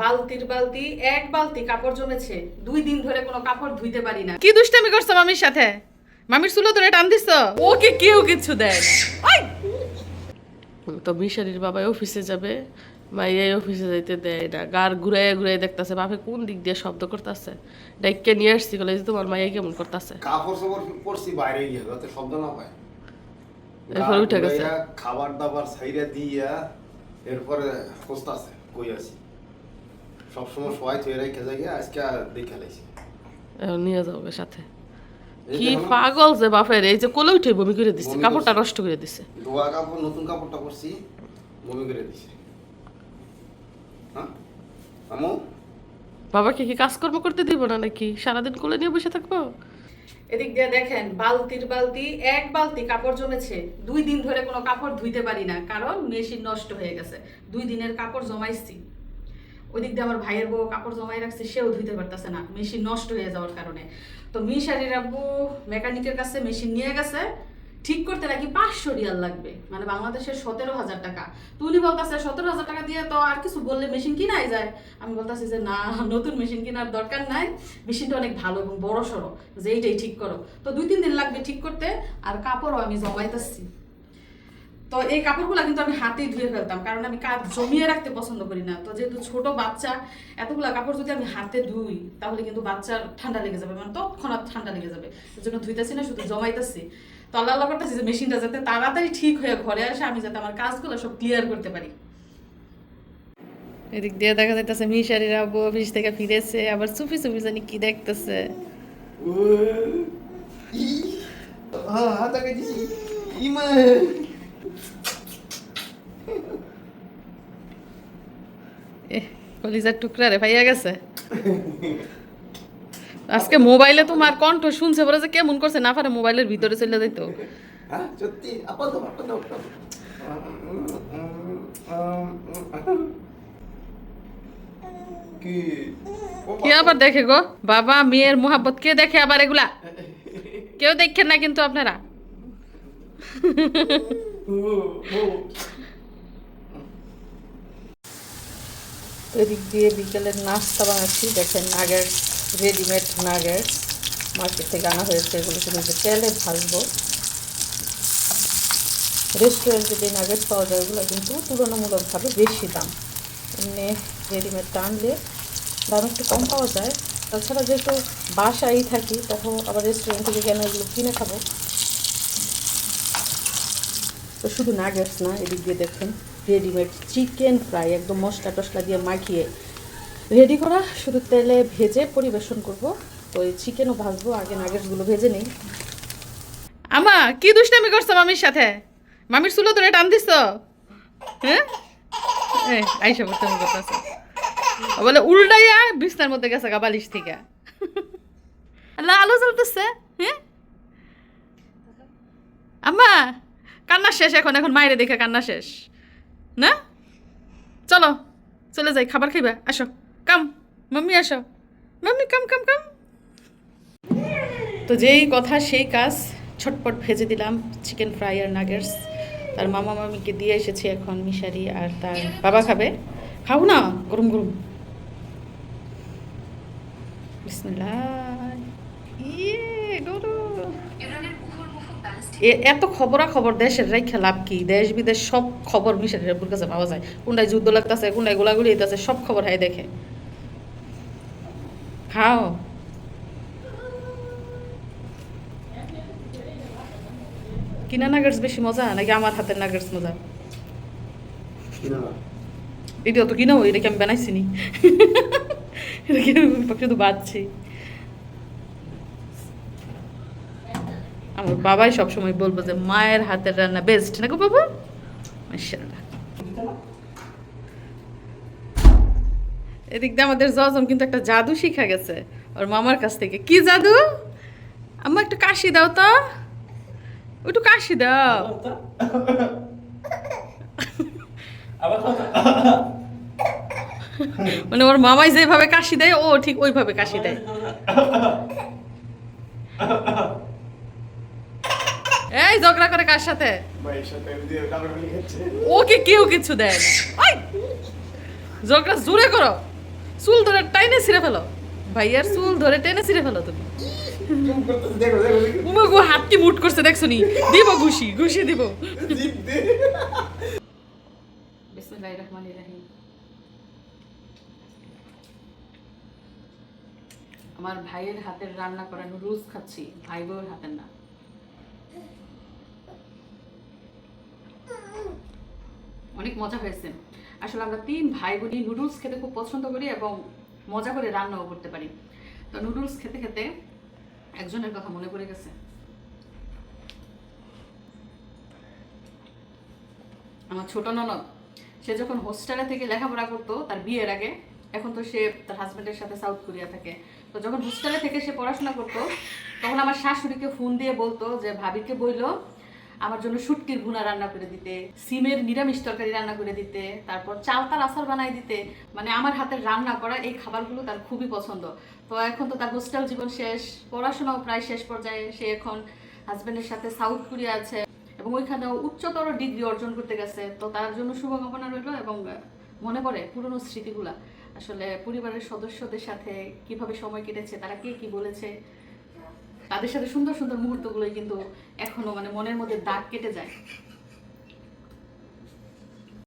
বালতির বালতি এক বালতি কাপড় জমেছে। দুই দিন ধরে কোনো কাপড় ধুইতে পারি না। কি দুষ্টামি করছ মামির সাথে? মামির চুলো ধরে টান দিছ? ওকে কেউ কিছু দেয় ওই! তো মিশারির বাবা অফিসে যাবে মাইয়াই অফিসে যাইতে দেয় না। গার ঘুরাইয়া ঘুরাই দেখতাছে বাপে কোন দিক দিয়ে শব্দ করতেছে? ডাইকে নিয়ে আসছি বলে যে তোমার মাইয়া কেমন করতেছে? কাপড় সাপড় পরছি বাইরে গিয়ে যাতে শব্দ না পায়। এরপর উঠে গেছে। খাবার দাবার সাইরা দিয়া এরপরে খুঁজতাছে কই আছি। সবসময় সবাই থয়ে রেখে আজকে আর দেখে লাইছি নিয়ে যাও সাথে। কি পাগল যে বাপের এই যে কোলে উঠে বমি করে বমি কাপড়টা নষ্ট করে দিছে। ধোয়া কাপড় নতুন কাপড়টা পরছি বমি করে দিছে। হ্যাঁ? আমু বাবাকে কি কাজকর্ম করতে দিব না নাকি? সারাদিন কোলে নিয়ে বসে থাকব? এদিক দিয়ে দেখেন বালতির বালতি এক বালতি কাপড় জমেছে। দুই দিন ধরে কোনো কাপড় ধুইতে পারি না কারণ মেশিন নষ্ট হয়ে গেছে। দুই দিনের কাপড় জমাইছি। ওদিক দিয়ে আমার ভাইয়ের বউ কাপড় জমাই রাখছে, সেও ধুইতে পারতেছে না। মেশিন নষ্ট হয়ে যাওয়ার কারণে। তো মিশারির আব্বু মেকানিকের কাছে মেশিন নিয়ে গেছে। ঠিক করতে নাকি পাঁচশো রিয়াল লাগবে। মানে বাংলাদেশের সতেরো হাজার টাকা। তো উনি বলতেছে, সতেরো হাজার টাকা দিয়ে তো আর কিছু বললে মেশিন কিনাই যায়? আমি বলতেছি যে, না, নতুন মেশিন কেনার দরকার নাই। মেশিনটা অনেক ভালো এবং বড় সড়ো যে এইটাই ঠিক করো। তো দুই তিন দিন লাগবে ঠিক করতে। আর কাপড়ও আমি জমাইতেছি। তো এই কাপড়গুলো কিন্তু আমি হাতেই ধুয়ে ফেলতাম কারণ আমি কাজ জমিয়ে রাখতে পছন্দ করি না। তো যেহেতু ছোট বাচ্চা এতগুলা কাপড় যদি আমি হাতে ধুই তাহলে কিন্তু বাচ্চার ঠান্ডা লেগে যাবে মানে তৎক্ষণাৎ ঠান্ডা লেগে যাবে। এই জন্য ধুইতেছি না শুধু জমাইতেছি। তো আল্লাহ আল্লাহ করতেছি যে মেশিনটা যাতে তাড়াতাড়ি ঠিক হয়ে ঘরে আসে আমি যাতে আমার কাজগুলো সব ক্লিয়ার করতে পারি। এদিক দিয়ে দেখা যাইতেছে মিশারির আব্বু অফিস থেকে ফিরেছে আবার চুপি চুপি জানি কি দেখতেছে। হাতাকে দিছি। ইমা কলিজার টুকরা রে ভাইয়া গেছে। আজকে মোবাইলে তোমার কণ্ঠ শুনছে বলে যে কেমন করছে না পারে মোবাইলের ভিতরে চলে যাইতো। হ্যাঁ কি আবার দেখে গো? বাবা মেয়ের মোহাব্বত কে দেখে আবার এগুলা? কেউ দেখেন না কিন্তু আপনারা। এদিক দিয়ে বিকেলের নাস্তা বানাচ্ছি। দেখেন নাগেটস রেডিমেড নাগেটস মার্কেট থেকে আনা হয়েছে এগুলো। শুধু তেলে ভাজবো। রেস্টুরেন্টে যে নাগেটস পাওয়া যায় ওগুলো কিন্তু তুলনামূলকভাবে বেশি দাম। এমনি রেডিমেডটা আনলে দাম একটু কম পাওয়া যায়। তাছাড়া যেহেতু বাসায় থাকি, তখন আবার রেস্টুরেন্ট থেকে কেন এগুলো কিনে খাব। তো শুধু নাগেটস না, এদিক দিয়ে দেখুন রেডিমেড চিকেন ফ্রাই একদম মশলা টশলা দিয়ে মাখিয়ে রেডি করা, শুধু তেলে ভেজে পরিবেশন করব। তো এই চিকেনও ভাজবো, আগে নাগেটসগুলো ভেজে নেই। আমা কি দুষ্টামি করছ মামির সাথে? মামির চুলো ধরে টান দিছ? হ্যাঁ? আইসা দুষ্টামি করতেছ বলে, উল্টাইয়া বিছনার মধ্যে গেছে গা বালিশ থেকে। আলো জ্বলতেছে হ্যাঁ? আম্মা! কান্না শেষ এখন এখন মায়ের দেখে কান্না শেষ। না? চলো, চলে যাই, খাবার খাইবা, আসো। কাম, মাম্মি, আসো। Mummy, come come come. তো যেই কথা, সেই কাজ, ছটপট ভেজে দিলাম চিকেন ফ্রাই আর নাগেটস তার মামা মামিকে দিয়ে এসেছি এখন মিশারি আর তার বাবা খাবে। খাও না, গরম গরম। বিসমিল্লাহ। ইয়ে। এত খবরা খবর দেশের রেখে লাভ কি? দেশ বিদেশ সব খবর আপুর কাছে পাওয়া যায়। কোনটায় যুদ্ধ লাগতেছে কোনটায় গোলাগুলি হইতেছে সব খবর হাই দেখে। খাও। কিনা নাগেটস বেশি মজা নাকি আমার হাতের নাগেটস মজা? কিনা এটা তো কিনাও এটা কি আমি বানাইছি নি? এটা কি আমি শুধু বাঁচছি আমার বাবাই সবসময় বলব যে মায়ের হাতের রান্না বেস্ট না গো বাবা? মাশাআল্লাহ। এদিক দিয়ে আমাদের জজম কিন্তু একটা জাদু শিখা গেছে, ওর মামার কাছ থেকে। কি জাদু? আম্মা, একটু কাশি দাও তো। একটু কাশি দাও। মানে ওর মামাই যেভাবে কাশি দেয়, ও ঠিক ওইভাবে কাশি দেয়। এই ঝগড়া করে কার সাথে? ওকে কেউ কিছু দেয় না। ঝগড়া জোরে করো। চুল ধরে টাইনে ছিঁড়ে ফেলো। ভাইয়ার চুল ধরে টেনে ছিঁড়ে ফেলো তুমি। উমা গো হাতটি মুট করছে দেখছ নি? দিব ঘুষি ঘুষি দিব। বিসমিল্লাহির রহমানির রহিম। আমার ভাইয়ের হাতের রান্না করা নুডলস খাচ্ছি ভাই বউয়ের হাতের না অনেক মজা হয়েছে আসলে আমরা তিন ভাই বোনই নুডলস খেতে খুব পছন্দ করি এবং মজা করে রান্নাও করতে পারি। তো নুডলস খেতে খেতে একজনের কথা মনে পড়ে গেছে। আমার ছোট ননদ, সে যখন হোস্টেলে থেকে লেখাপড়া করতো তার বিয়ের আগে, এখন তো সে তার হাজবেন্ডের সাথে সাউথ কোরিয়া থাকে। তো যখন হোস্টেলে থেকে সে পড়াশোনা করতো, তখন আমার শাশুড়িকে ফোন দিয়ে বলতো যে ভাবিকে বইলো আমার জন্য শুটকির ভুনা রান্না করে দিতে, সিমের নিরামিষ তরকারি রান্না করে দিতে, তারপর চালতার আচার বানাই দিতে। মানে আমার হাতের রান্না করা এই খাবারগুলো তার খুবই পছন্দ। তো এখন তো তার হোস্টেল জীবন শেষ, পড়াশোনাও প্রায় শেষ পর্যায়ে। সে এখন হাজবেন্ডের সাথে সাউথ কোরিয়া আছে এবং ওইখানেও উচ্চতর ডিগ্রি অর্জন করতে গেছে। তো তার জন্য শুভকামনা রইল এবং মনে পড়ে পুরনো স্মৃতিগুলা। আসলে পরিবারের সদস্যদের সাথে কীভাবে সময় কেটেছে, তারা কে কি বলেছে তাদের সাথে সুন্দর সুন্দর মুহূর্তগুলোই কিন্তু এখনও মানে মনের মধ্যে দাগ কেটে যায়।